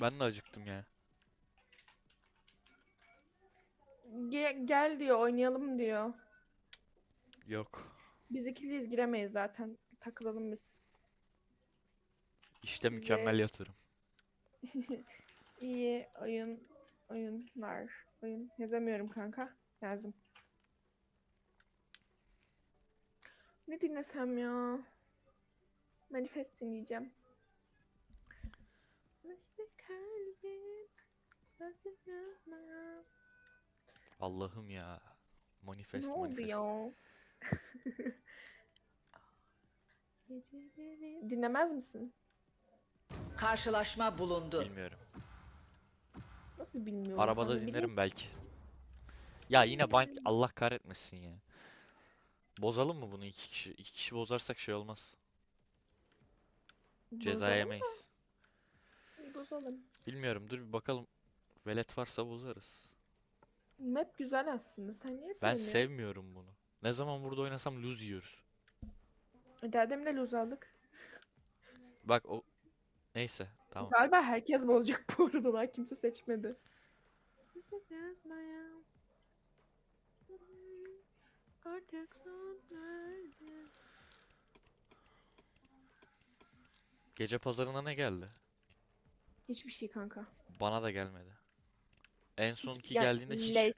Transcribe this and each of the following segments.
Ben de acıktım ya. Ge- gel diyor oynayalım diyor. Yok. Biz ikiliyiz giremeyiz zaten. Takılalım biz. İşte Size- mükemmel yatırım. İyi oyun oyunlar. Oyun yazamıyorum kanka. Yazdım. Ne dinlesem ya? Manifest dinleyeceğim. Kalbim sözsüz yazmaya. Allah'ım ya. Manifest Ne manifest. ya? Geceleri... Dinlemez misin? Karşılaşma bulundu. Bilmiyorum. Nasıl bilmiyorum. Arabada biliyorum. dinlerim belki. Ya yine bank Allah kahretmesin ya. Bozalım mı bunu iki kişi? İki kişi bozarsak şey olmaz. Ceza Bozalım yemeyiz. Bozalım. Bilmiyorum dur bir bakalım. Velet varsa bozarız. Map güzel aslında. Sen niye Ben sevmiyorsun? sevmiyorum bunu. Ne zaman burada oynasam lose yiyoruz. Dedem de lose aldık. Bak o Neyse tamam. Galiba herkes bozacak bu arada lan. Kimse seçmedi. Artık son. Gece pazarına ne geldi? Hiçbir şey kanka. Bana da gelmedi. En sonki Hiçbir- yani geldiğinde hiç leş.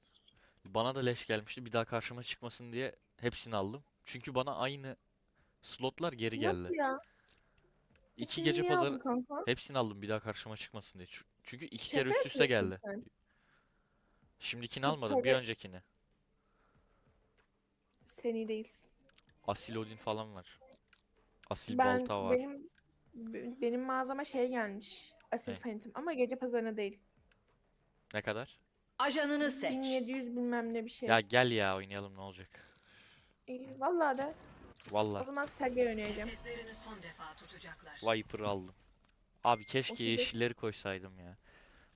bana da leş gelmişti. Bir daha karşıma çıkmasın diye hepsini aldım. Çünkü bana aynı slotlar geri Nasıl geldi. ya? İki Hepsini gece niye aldın pazarı kanka? hepsini aldım bir daha karşıma çıkmasın diye. Çü- Çünkü iki Şaka kere üst üste yapıyorsun geldi. sen. Şimdikini almadım, bir kere- öncekini. Sen iyi değilsin. Asil Odin falan var. Asil Ben balta var. benim be- benim mağazama şey gelmiş. Asil Ne? Phantom ama gece pazarına değil. Ne kadar? Ajanını seç. 1700 bilmem ne bir şey. Ya gel ya oynayalım ne olacak? İyi, vallahi de o Valla zaman Sergey oynayacağım. Nefeslerini son defa tutacaklar. Viper'ı aldım. Abi keşke Okey. yeşilleri koysaydım ya.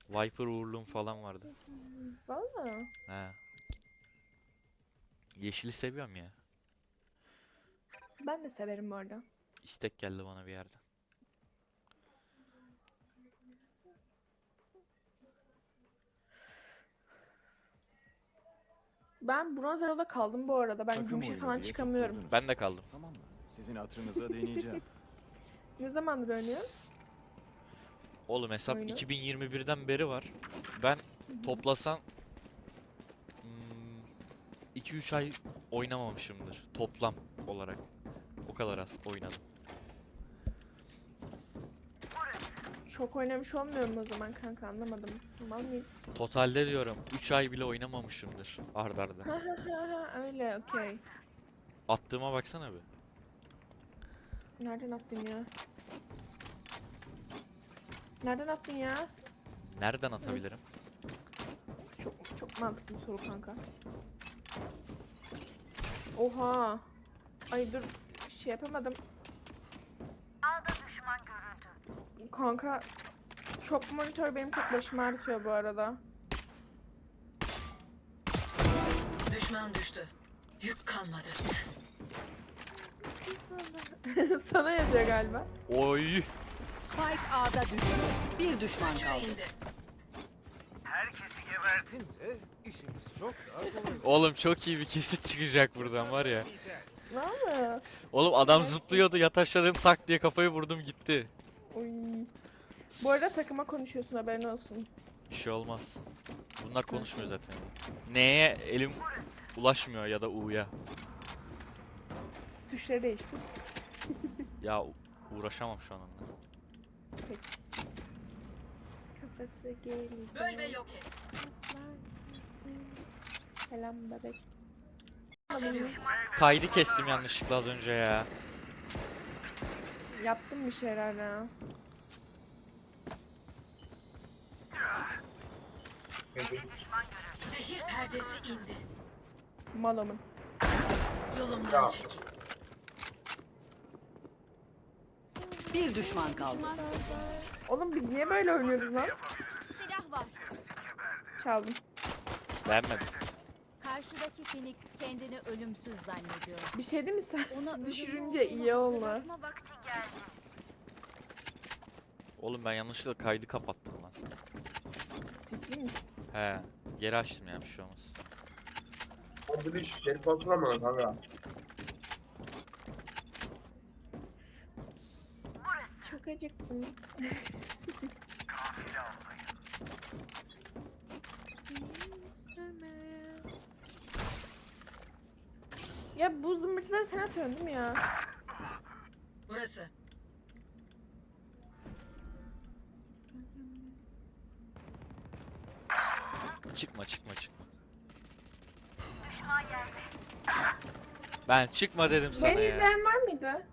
Viper uğurluğum falan vardı. Vallahi. He. Yeşili seviyorum ya. Ben de severim bu arada. İstek geldi bana bir yerden. Ben bronz eroda kaldım bu arada. Ben Takım gümüşe oyunu falan diye çıkamıyorum. tutuldunuz. Ben de kaldım. Tamam mı? Sizin hatırınıza deneyeceğim. Ne zamandır oynuyorsun? Oğlum hesap Oyunu. 2021'den beri var. Ben toplasan 2-3 ay oynamamışımdır toplam olarak. O kadar az oynadım. Çok oynamış olmuyorum o zaman kanka anlamadım. Mal mıyım? Totalde diyorum 3 ay bile oynamamışımdır ard arda. Ha ha ha ha öyle okey. Attığıma baksana bir. Nereden attın ya? Nereden attın ya? Nereden atabilirim? Çok çok mantıklı bir soru kanka. Oha. Ay dur şey yapamadım. Kanka çok monitör benim çok başımı ağrıtıyor bu arada. Düşman düştü. Yük kalmadı. Sana yazıyor galiba. Oy! Spike A'da düştü. Bir düşman kaldı. Herkesi gebertince işimiz çok daha kolay. Oğlum çok iyi bir kesit çıkacak buradan var ya. Valla. Oğlum adam zıplıyordu yataşladım tak diye kafayı vurdum gitti. Oy. Bu arada takıma konuşuyorsun haberin olsun. Bir şey olmaz. Bunlar konuşmuyor zaten. Neye elim ulaşmıyor ya da U'ya. Tuşları değiştir. Ya u- uğraşamam şu an onunla. Kafası gelince. Böl ve yok et. Selam bebek. Kaydı kestim yanlışlıkla az önce ya. Yaptım bir şeyler ya. Zehir perdesi indi. Malomun. Yolumdan çekil. Bir düşman kaldı. Oğlum biz niye böyle oynuyoruz lan? Silah var. Çaldım. Beğenmedim. Karşıdaki Phoenix kendini ölümsüz zannediyor. Bir şey değil mi sen? Ona Düşürünce iyi oldu. hatırlatma vakti geldi. Oğlum ben yanlışlıkla kaydı kapattım lan. Ciddi misin? He. Geri açtım ya bir şey olmaz. O bir geri kontrol kanka. Çok acıktım. Ya bu zımbırtıları sen atıyorsun değil mi ya? Burası. Çıkma çıkma çıkma. Ben çıkma dedim sana Beni ya. izleyen var mıydı?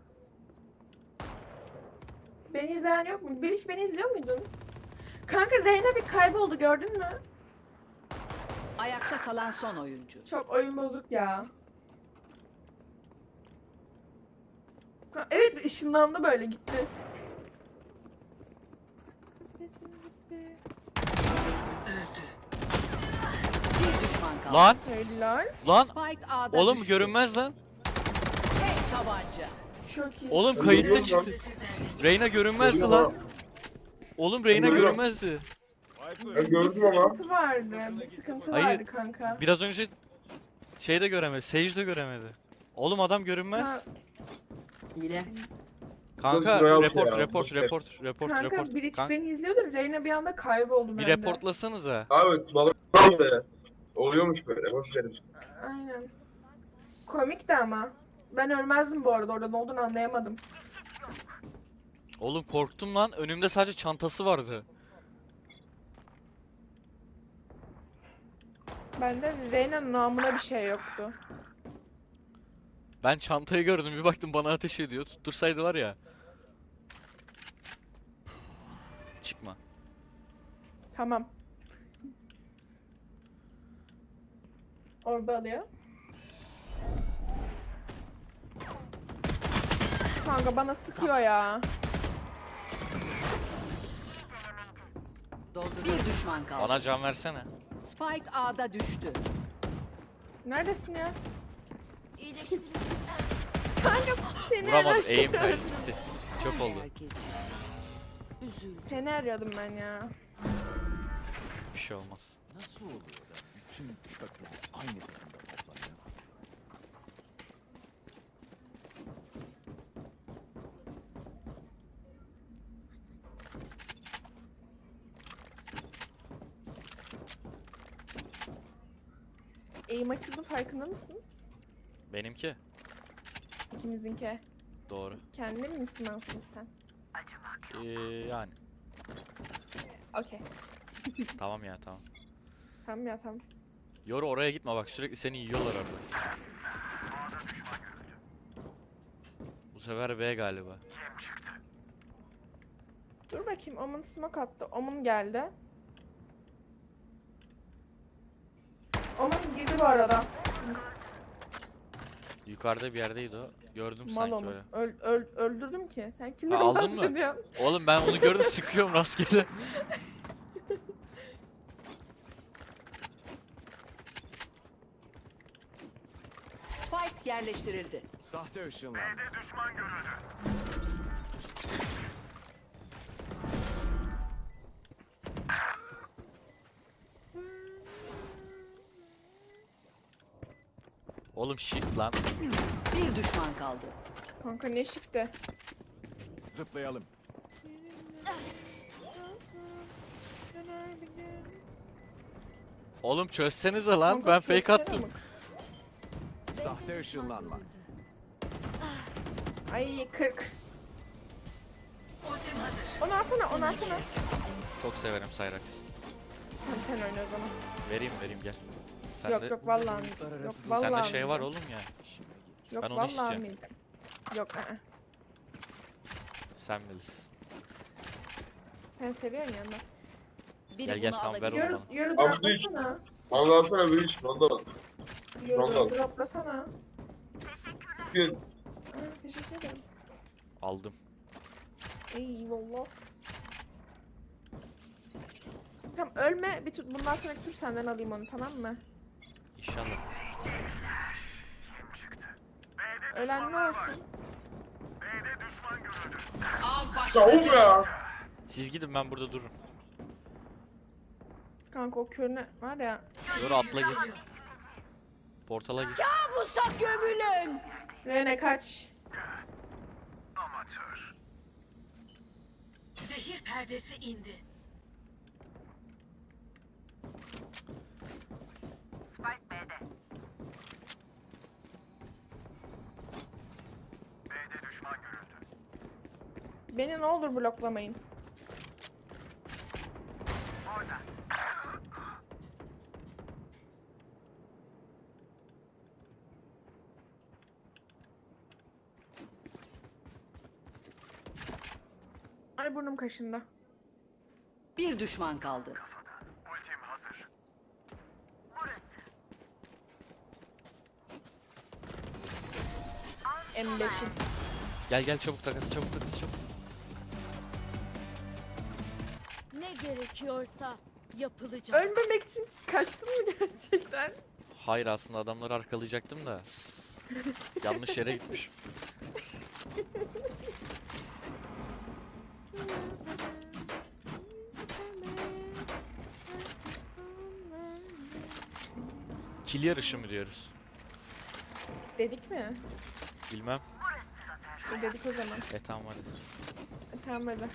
Beni izleyen yok mu? Bir hiç beni izliyor muydun? Kanka Reyna bir kayboldu gördün mü? Ayakta kalan son oyuncu. Çok oyun bozuk ya. Ha, evet ışınlandı böyle gitti. Bir düşman kaldı. Lan Helal. lan Spike A'da oğlum düştü. görünmez lan. Tek tabanca. Çok iyi. Oğlum kayıtta görüyorum çıktı. Reyna görünmezdi Görüyorum lan. Oğlum Reyna Görüyorum. görünmezdi. Ben Bir gördüm ama. sıkıntı vardı. Bir sıkıntı Hayır. vardı kanka. Biraz önce şey de göremedi. Sage de göremedi. Oğlum adam görünmez. Ha, Hile. Kanka Royal report ya, report report report kanka report. Kanka, beni izliyordur. Reyna bir anda kayboldu bir bende. reportlasanıza. Abi balık be. Oluyormuş böyle. Verin. Aynen. Komikti ama. Ben ölmezdim bu arada orada ne olduğunu anlayamadım. Oğlum korktum lan. Önümde sadece çantası vardı. Bende Reyna'nın namına bir şey yoktu. Ben çantayı gördüm. Bir baktım bana ateş ediyor. Tuttursaydı var ya. Çıkma. Tamam. Orba alıyor. Kanka bana sıkıyor ya. Bir düşman kaldı. Bana can versene. Spike A'da düştü. Neredesin ya? İyileştirin. Kanka seni Vuramadım. arıyordum. Eğim kaydı. Gitti. Çok oldu. Üzül. Seni arıyordum ben ya. Bir şey olmaz. Nasıl oluyor da bütün çöpler aynı takımda toplanıyor? Eğim açıldı farkında mısın? Benimki. İkimizinki. Doğru. Kendine mi Müslümansın sen? Ee, yani. Okey. Tamam ya tamam. Tamam ya tamam. Yoru oraya gitme bak sürekli seni yiyorlar orada. Bu sefer B galiba. Dur bakayım Omun smoke attı. Omun geldi. Omun girdi bu arada. Yukarıda bir yerdeydi o. Gördüm Mal sanki Omun. öyle. Öl, öl, öldürdüm ki. Sen kimden Ha, aldın mı? bahsediyorsun? Oğlum ben onu gördüm sıkıyorum rastgele. Spike yerleştirildi. Sahte ışınlanma. Oğlum shit lan. Bir düşman kaldı. Kanka ne shift'e? Zıplayalım. Oğlum çözsenize lan Kanka ben fake çözsene attım. ama. Sahte ışınlanma. Ay 40. Onu alsana, onu alsana. Çok severim Cyrax. Tamam sen oyna o zaman. Vereyim vereyim gel. Sen yok de, yok vallahi. Yok vallahi. sende şey var oğlum ya. Yok Ben onu vallahi almayacağım. Yok ı-ı. Sen bilirsin. Sen seviyorsun ya. Biri Gel, gel, tamam, ver alabilir. onu. Yürü, yürü droplasana. Valla alsana bir iş. Valla. Yürü Vallahi. droplasana. Gün. Aa, teşekkür ederim. Aldım. Eyvallah. Tamam ölme. Bir tur, bundan sonraki tur senden alayım onu tamam mı? İnşallah. Ölen ne olsun? Av Ya oğlum başladı. ya. Siz gidin ben burada dururum. Kanka o körüne var ya. Yoru atla git. Portala git. Musak gömülün. Rene kaç. Zehir perdesi indi. Beni ne olur bloklamayın. Ay burnum kaşındı. Bir düşman kaldı. Embesil. Gel gel çabuk takas çabuk takas çabuk. Ne gerekiyorsa yapılacak. Ölmemek için kaçtın mı gerçekten? Hayır aslında adamları arkalayacaktım da. Yanlış yere gitmiş. Kill yarışı mı diyoruz? Dedik mi? Bilmem. Dedik o zaman. E tamam hadi. E, tamam hadi.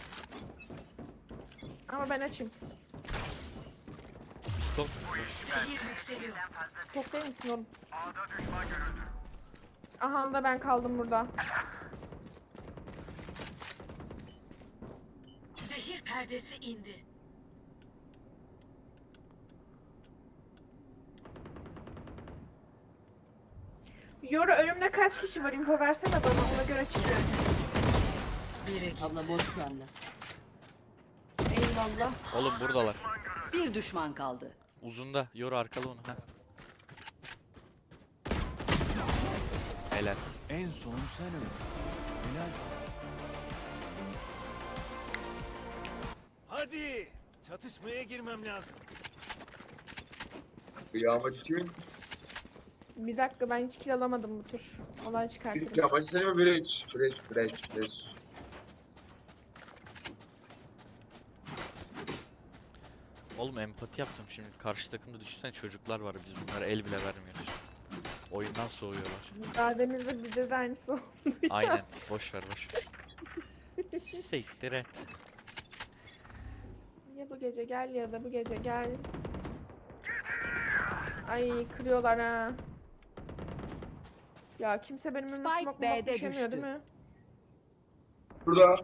Ama ben açayım. Yükseliyor. Çok değil misin oğlum? Aha da ben kaldım burada. Zehir perdesi indi. Yoru önümde kaç kişi var? Info versene bana ona göre çıkıyorum. Abla boş şu anda. Eyvallah. Oğlum buradalar. Bir düşman kaldı. Uzunda. Yoru arkala onu. Ha. Helal. En son sen öl. Helalsin. Hadi. Çatışmaya girmem lazım. Bu yağmacı kimin? Bir dakika ben hiç kill alamadım bu tur. Olay çıkartırım. yağmacı seni mi? Breach. Breach. Breach. Breach. Oğlum empati yaptım şimdi. Karşı takımda düşünsene çocuklar var biz bunlara el bile vermiyoruz. Oyundan soğuyorlar. Daha denizde bize de aynısı oldu. Aynen. Boş ver boş ver. Siktir et. Ya bu gece gel ya da bu gece gel. Ay kırıyorlar ha. Ya kimse benim önüme Spike smoke B'de düşemiyor değil mi? Burada.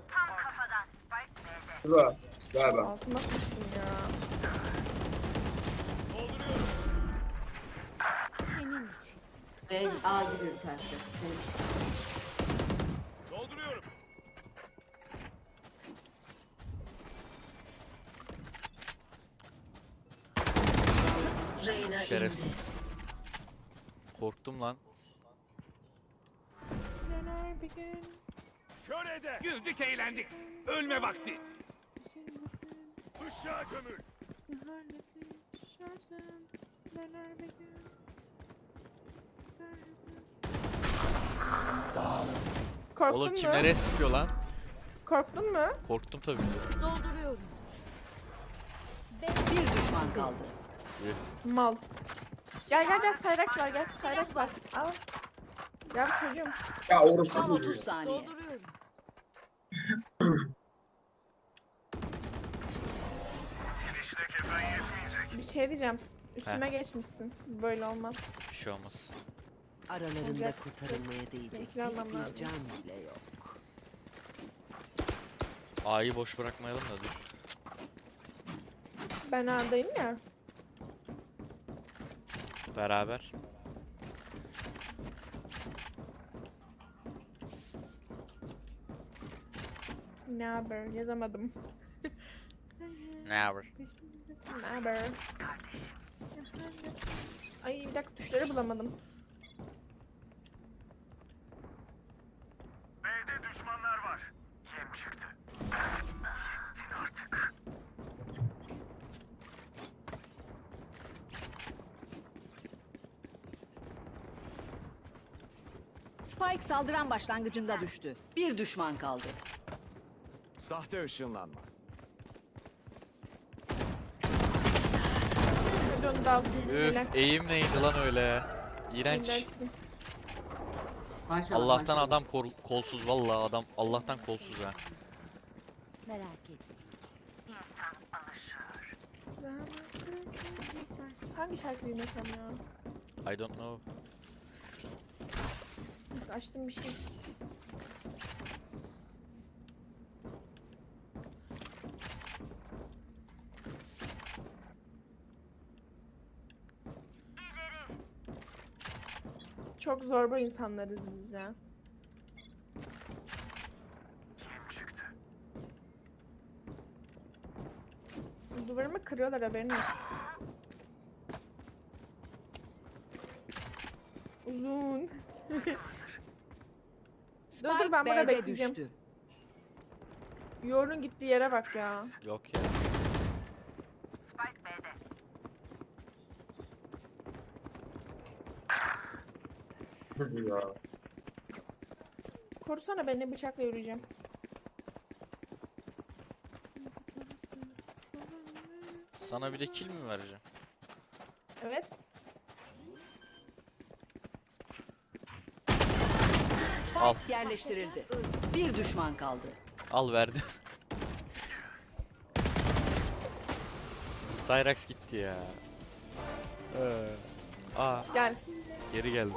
Burada. Galiba. Altıma sıçtım ya. Dolduruyorum. Senin için. Ben acil ürperdi. Dolduruyorum. Reyna Şerefsiz. Korktum lan. Bir gün, Kör eder. Güldük eğlendik. Ölme vakti. düşünmesin, Işığa gömül. neredesin, düşersen, döner bir gün. Korktun Oğlum mu? kim nereye sıkıyor lan? Korktun mu? Korktum tabii. Dolduruyorum. Bir düşman kaldı. Mal. Gel gel gel Cyrex var gel Cyrex var. Al. Ya çocuğum. Ya orası Son çocuğu. 30 saniye. Dolduruyorum. Bir şey diyeceğim. Üstüme geçmişsin. Böyle olmaz. Bir şey olmaz. Aralarında Olacak. kurtarılmaya değecek Bekle tek lazım. bir can bile yok. A'yı boş bırakmayalım da dur. Ben A'dayım ya. Beraber. Ne haber? Yazamadım. Ne haber? Ne haber? Ay bir dakika tuşları bulamadım. B'de düşmanlar var. Yem çıktı. Spike saldıran başlangıcında düştü. Bir düşman kaldı. Sahte ışınlanma. Dön. Üf eğim neydi lan öyle? İğrenç. Allah'tan adam kol, kolsuz vallahi adam Allah'tan kolsuz ha. Merak. Hangi şarkıyı yönetsem ya? I don't know. Açtım bir şey. Çok zorba insanlarız biz ya. Duvarımı kırıyorlar haberiniz. Uzun. Dur dur ben burada B'de bekleyeceğim. düştü. Yoğurun gittiği yere bak ya. Yok ya. Çocuğu ya. Korusana beni bıçakla yürüyeceğim. Sana bir de kill mi vereceğim? Evet. Al. yerleştirildi. Bir düşman kaldı. Al verdim. Cyrax gitti ya. Ee, aa Gel. geri geldi.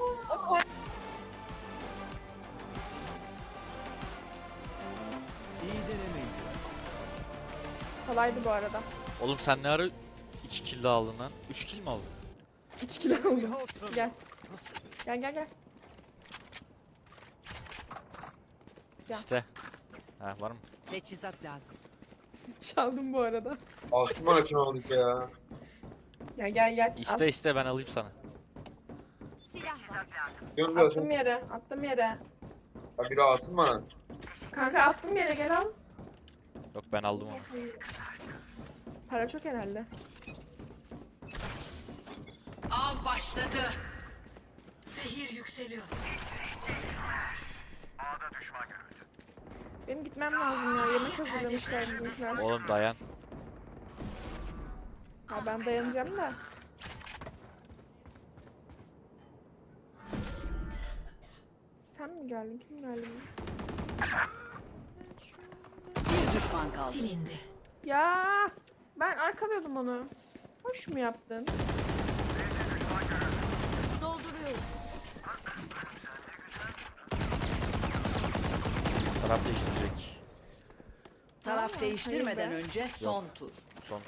Kolaydı bu arada. Oğlum sen ne ara 2 kill daha aldın lan? 3 kill mi aldın? 3 kilo aldım. Gel. Gel gel gel. Ya. İşte. Ha var mı? Teçhizat lazım. Çaldım bu arada. Alsın bana kim aldık ya. Gel gel gel. At- İste iste ben alayım sana. Silah var. Diyorum attım zaten. yere. Attım yere. Ha biri alsın bana. Kanka attım yere gel al. Yok ben aldım onu. Para çok herhalde. Av başladı. Zehir yükseliyor. Benim gitmem lazım ya. Yemek hazırlamışlar bizimkiler. Oğlum dayan. Ya ben dayanacağım da. Sen mi geldin? Kim geldi? Düşman kaldı. Ya ben arkalıyordum onu. Hoş mu yaptın? Dolduruyorum. Taraf değiştirecek. Taraf Aa, değiştirmeden hayır be. önce son tur. Son.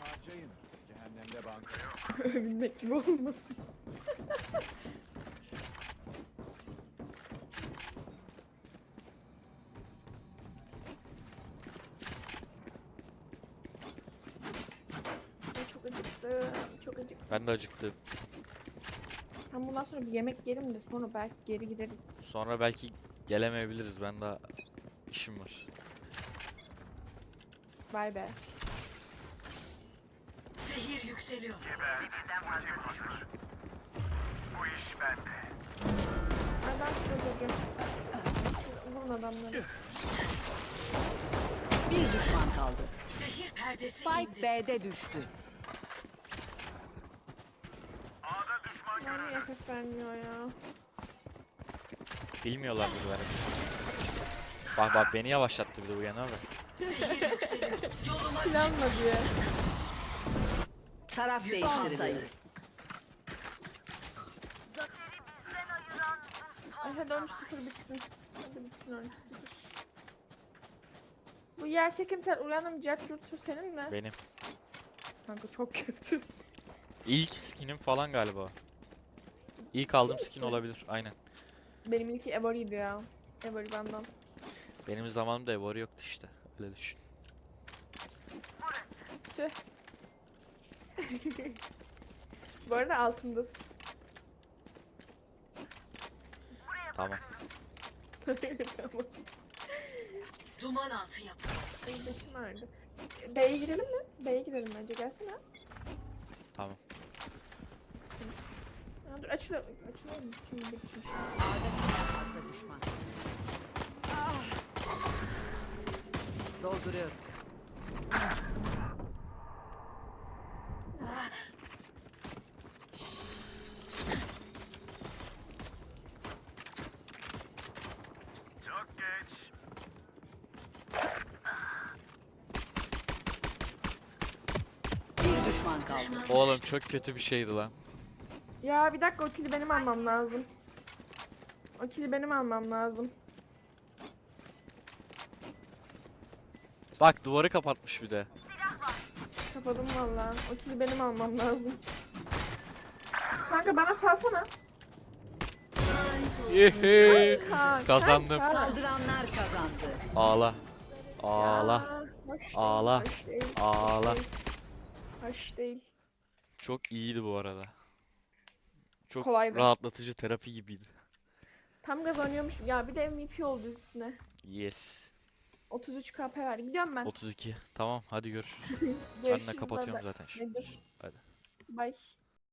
Harcayın. Cehennemde banka. Bilmek gibi olmasın. Acıktım. Çok acıktım. Ben de acıktım. Ben bundan sonra bir yemek yerim de sonra belki geri gideriz. Sonra belki gelemeyebiliriz. Ben daha işim var. Vay be. Zehir yükseliyor. Ay ben şurada. Vurun adamları. Bir düşman kaldı. Spike B'de düştü. Ben niye ses vermiyor ya? Bilmiyorlar beni. Bak bak beni yavaşlattı bir de uyan abi. Planla diye. Taraf değiştirildi. Ay hadi 13-0 bitsin. Hadi bitsin 13-0. Bu yer çekim tel uyanım Jackfruit'u senin mi? Benim. Kanka çok kötü. İlk skinim falan galiba. İlk aldığım skin olabilir. Aynen. Benim ilki Evori'ydi ya. Evori benden. Benim zamanımda Evoru yoktu işte. Öyle düşün. Tüh. Bu arada altındasın. Tamam. tamam. Duman altı yap. Ay başım ağrıdı. B'ye girelim mi? B'ye girelim bence gelsene. Tamam. Ha, dur açıl açılıyor? Kim bilir kim fazla düşman. Dolduruyorum. Çok geç. Bir düşman kaldı. Oğlum çok kötü bir şeydi lan. Ya bir dakika o kili benim almam lazım. O kili benim almam lazım. Bak duvarı kapatmış bir de. Kapadım valla. O kili benim almam lazım. Kanka bana salsana. Yehe. Kanka, Kazandım. kanka. Saldıranlar kazandı. Ağla. Ağla. Ya, hoş değil, Ağla. Hoş değil. Ağla. Hoş değil. Çok iyiydi bu arada. Çok Kolaydı. rahatlatıcı terapi gibiydi. Tam gaz oynuyormuş. Ya bir de MVP oldu üstüne. Yes. 33 KP verdi. Gidiyorum ben. 32. Tamam hadi görüşürüz. Ben Görüşürüz, kapatıyorum zaten şimdi. Nedir? Hadi. Bye.